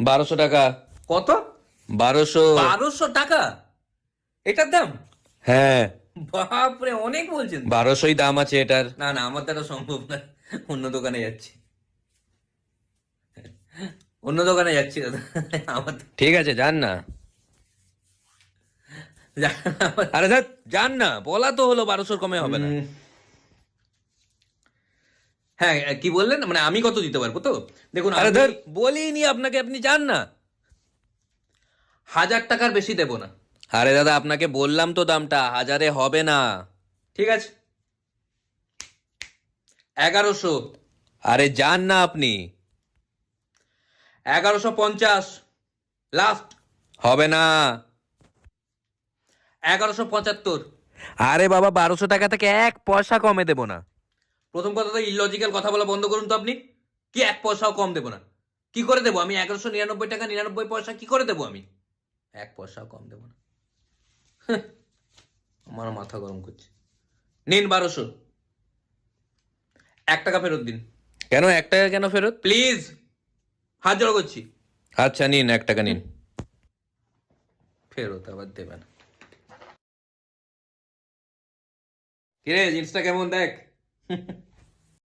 বারোশো টাকা। কত? বারোশো। বারোশো টাকা? এটার দাম? হ্যাঁ। বাপরে অনেক বলছেন। বারোশোই দাম আছে এটার। না না আমার দ্বারা সম্ভব না। অন্য দোকানে যাচ্ছি। অন্য দোকানে যাচ্ছি দাদা। আমার ঠিক আছে যান না। আরে যান না। বলা তো হলো বারোশোর কমে হবে না। হ্যাঁ কি বললেন? মানে আমি কত দিতে পারব তো? দেখুন আরে ধর। বলিনি আপনাকে আপনি যান না। হাজার টাকার বেশি দেবো না। আরে দাদা আপনাকে বললাম তো দামটা হাজারে হবে না। ঠিক আছে। এগারোশো। আরে যান না আপনি। এগারোশো পঞ্চাশ। লাস্ট। হবে না। এগারোশো পঁচাত্তর। আরে বাবা বারোশো টাকা থেকে এক পয়সা কমে দেবো না। প্রথম কথা তো ইলজিক্যাল কথা বলা বন্ধ করুন তো আপনি। কি এক পয়সাও কম দেবো না। কি করে দেবো? আমি এগারোশো নিরানব্বই টাকা নিরানব্বই পয়সা কি করে দেবো আমি? এক পয়সাও কম দেবো না। হ্যাঁ, আমার মাথা গরম করছে। নিন বারোশো। এক টাকা ফেরত দিন। কেন? এক টাকা কেন ফেরত? প্লিজ হাত জড়ো করছি। আচ্ছা নিন এক টাকা নিন। ফেরত আবার দেবে না কিরে জিনিসটা কেমন দেখ?